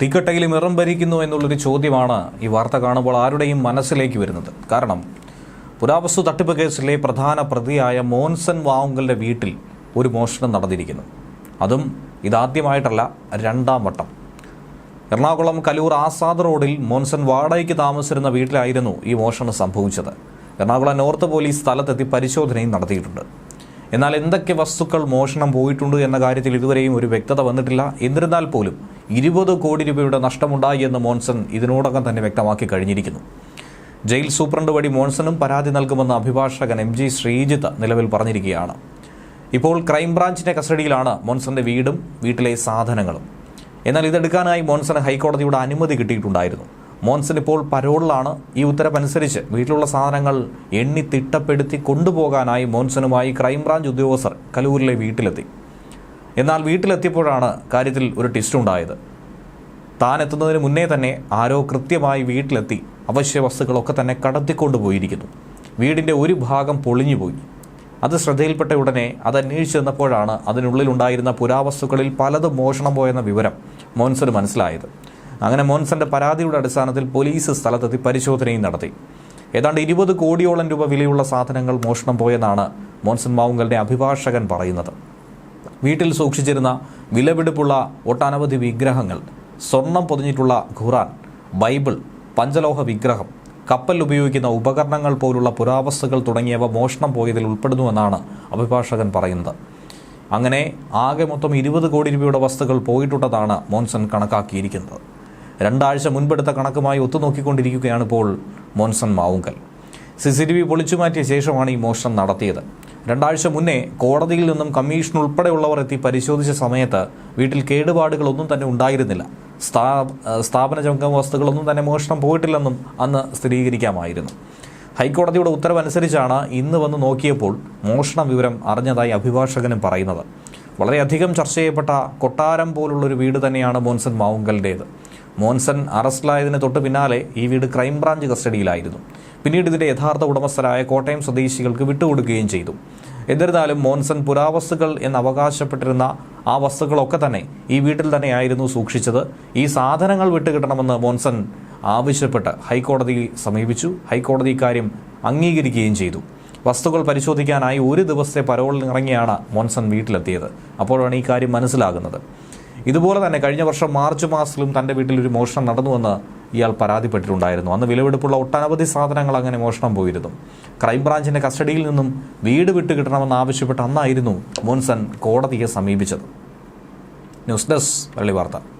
തീക്കട്ടയിലും ഇറം ഭരിക്കുന്നു എന്നുള്ളൊരു ചോദ്യമാണ് ഈ വാർത്ത കാണുമ്പോൾ ആരുടെയും മനസ്സിലേക്ക് വരുന്നത്. കാരണം പുരാവസ്തു തട്ടിപ്പ് കേസിലെ പ്രധാന പ്രതിയായ മോൻസൺ വാവുങ്കലിന്റെ വീട്ടിൽ ഒരു മോഷണം നടന്നിരിക്കുന്നു. അതും ഇതാദ്യമായിട്ടല്ല രണ്ടാം വട്ടം. എറണാകുളം കലൂർ ആസാദ് റോഡിൽ മോൻസൺ വാടകയ്ക്ക് താമസിച്ചിരുന്ന വീട്ടിലായിരുന്നു ഈ മോഷണം സംഭവിച്ചത്. എറണാകുളം നോർത്ത് പോലീസ് സ്ഥലത്തെത്തി പരിശോധനയും നടത്തിയിട്ടുണ്ട്. എന്നാൽ എന്തൊക്കെ വസ്തുക്കൾ മോഷണം പോയിട്ടുണ്ട് എന്ന കാര്യത്തിൽ ഇതുവരെയും ഒരു വ്യക്തത വന്നിട്ടില്ല. എന്നിരുന്നാൽ പോലും ഇരുപത് കോടി രൂപയുടെ നഷ്ടമുണ്ടായി മോൺസൺ ഇതിനോടകം തന്നെ വ്യക്തമാക്കി കഴിഞ്ഞിരിക്കുന്നു. ജയിൽ സൂപ്രണ്ട് വഴി മോൺസണും പരാതി നൽകുമെന്ന് അഭിഭാഷകൻ എം ജി ശ്രീജിത്ത് നിലവിൽ പറഞ്ഞിരിക്കുകയാണ്. ഇപ്പോൾ ക്രൈംബ്രാഞ്ചിന്റെ കസ്റ്റഡിയിലാണ് മോൺസന്റെ വീടും വീട്ടിലെ സാധനങ്ങളും. എന്നാൽ ഇതെടുക്കാനായി മോൺസന് ഹൈക്കോടതിയുടെ അനുമതി കിട്ടിയിട്ടുണ്ടായിരുന്നു. മോൻസൺ ഇപ്പോൾ പരോളിലാണ്. ഈ ഉത്തരവനുസരിച്ച് വീട്ടിലുള്ള സാധനങ്ങൾ എണ്ണി തിട്ടപ്പെടുത്തി കൊണ്ടുപോകാനായി മോൻസനുമായി ക്രൈംബ്രാഞ്ച് ഉദ്യോഗസ്ഥർ കലൂരിലെ വീട്ടിലെത്തി. എന്നാൽ വീട്ടിലെത്തിയപ്പോഴാണ് കാര്യത്തിൽ ഒരു ട്വിസ്റ്റ് ഉണ്ടായത്. താൻ എത്തുന്നതിന് മുന്നേ തന്നെ ആരോ കൃത്യമായി വീട്ടിലെത്തി അവശ്യ വസ്തുക്കളൊക്കെ തന്നെ കടത്തിക്കൊണ്ടുപോയിരിക്കുന്നു വീടിന്റെ ഒരു ഭാഗം പൊളിഞ്ഞുപോയി. അത് ശ്രദ്ധയിൽപ്പെട്ട ഉടനെ അത് അന്വേഷിച്ചു ചെന്നപ്പോഴാണ് അതിനുള്ളിലുണ്ടായിരുന്ന പുരാവസ്തുക്കളിൽ പലതും മോഷണം പോയെന്ന വിവരം മോൻസന് മനസ്സിലായത്. അങ്ങനെ മോൻസന്റെ പരാതിയുടെ അടിസ്ഥാനത്തിൽ പോലീസ് സ്ഥലത്തെത്തി പരിശോധനയും നടത്തി. ഏതാണ്ട് ഇരുപത് കോടിയോളം രൂപ വിലയുള്ള സാധനങ്ങൾ മോഷണം പോയെന്നാണ് മോൻസൺ മാവുങ്കലിന്റെ അഭിഭാഷകൻ പറയുന്നത്. വീട്ടിൽ സൂക്ഷിച്ചിരുന്ന വിലപിടിപ്പുള്ള ഒട്ടനവധി വിഗ്രഹങ്ങൾ സ്വർണം പൊതിഞ്ഞിട്ടുള്ള ഖുറാൻ ബൈബിൾ പഞ്ചലോഹ വിഗ്രഹം കപ്പൽ ഉപയോഗിക്കുന്ന ഉപകരണങ്ങൾ പോലുള്ള പുരാവസ്തുക്കൾ തുടങ്ങിയവ മോഷണം പോയതിൽ ഉൾപ്പെടുന്നുവെന്നാണ് അഭിഭാഷകൻ പറയുന്നത്. അങ്ങനെ ആകെ മൊത്തം ഇരുപത് കോടി രൂപയുടെ വസ്തുക്കൾ പോയിട്ടുള്ളതാണ് മോൻസൺ കണക്കാക്കിയിരിക്കുന്നത്. രണ്ടാഴ്ച മുൻപെടുത്ത കണക്കുമായി ഒത്തുനോക്കിക്കൊണ്ടിരിക്കുകയാണ് ഇപ്പോൾ Monson Mavunkal. C C T V പൊളിച്ചു മാറ്റിയ ശേഷമാണ് ഈ മോഷണം നടത്തിയത്. രണ്ടാഴ്ച മുന്നേ കോടതിയിൽ നിന്നും കമ്മീഷൻ ഉൾപ്പെടെയുള്ളവർ എത്തി പരിശോധിച്ച സമയത്ത് വീട്ടിൽ കേടുപാടുകളൊന്നും തന്നെ ഉണ്ടായിരുന്നില്ല. സ്ഥാ സ്ഥാപന ജംഗമ വസ്തുക്കളൊന്നും തന്നെ മോഷണം പോയിട്ടില്ലെന്നും അന്ന് സ്ഥിരീകരിക്കാമായിരുന്നു. ഹൈക്കോടതിയുടെ ഉത്തരവനുസരിച്ചാണ് ഇന്ന് വന്ന് നോക്കിയപ്പോൾ മോഷണ വിവരം അറിഞ്ഞതായി അഭിഭാഷകനും പറയുന്നത്. വളരെയധികം ചർച്ച ചെയ്യപ്പെട്ട കൊട്ടാരം പോലുള്ളൊരു വീട് തന്നെയാണ് മോൻസൺ മാവുങ്കലിന്റേത്. മോൻസൺ അറസ്റ്റിലായതിന് തൊട്ട് പിന്നാലെ ഈ വീട് ക്രൈംബ്രാഞ്ച് കസ്റ്റഡിയിലായിരുന്നു. പിന്നീട് ഇതിന്റെ യഥാർത്ഥ ഉടമസ്ഥരായ കോട്ടയം സ്വദേശികൾക്ക് വിട്ടുകൊടുക്കുകയും ചെയ്തു. എന്നിരുന്നാലും മോൻസൺ പുരാവസ്തുക്കൾ എന്ന് അവകാശപ്പെട്ടിരുന്ന ആ വസ്തുക്കളൊക്കെ തന്നെ ഈ വീട്ടിൽ തന്നെയായിരുന്നു സൂക്ഷിച്ചത്. ഈ സാധനങ്ങൾ വിട്ടുകിട്ടണമെന്ന് മോൻസൺ ആവശ്യപ്പെട്ട് ഹൈക്കോടതിയെ സമീപിച്ചു. ഹൈക്കോടതി ഇക്കാര്യം അംഗീകരിക്കുകയും ചെയ്തു. വസ്തുക്കൾ പരിശോധിക്കാനായി ഒരു ദിവസത്തെ പരോളിൽ ഇറങ്ങിയാണ് മോൻസൺ വീട്ടിലെത്തിയത്. അപ്പോഴാണ് ഈ കാര്യം മനസ്സിലാകുന്നത്. ഇതുപോലെ തന്നെ കഴിഞ്ഞ വർഷം മാർച്ച് മാസത്തിലും തന്റെ വീട്ടിൽ ഒരു മോഷണം നടന്നുവെന്ന് ഇയാൾ പരാതിപ്പെട്ടിട്ടുണ്ടായിരുന്നു. അന്ന് വിലവെടുപ്പുള്ള ഒട്ടനവധി സാധനങ്ങൾ അങ്ങനെ മോഷണം പോയിരുന്നു. ക്രൈംബ്രാഞ്ചിന്റെ കസ്റ്റഡിയിൽ നിന്നും വീട് വിട്ട് കിട്ടണമെന്ന് ആവശ്യപ്പെട്ട് അന്നായിരുന്നു മോൻസൺ കോടതിയെ സമീപിച്ചത്. ന്യൂസ് ഡെസ്ക് വെള്ളി വാർത്ത.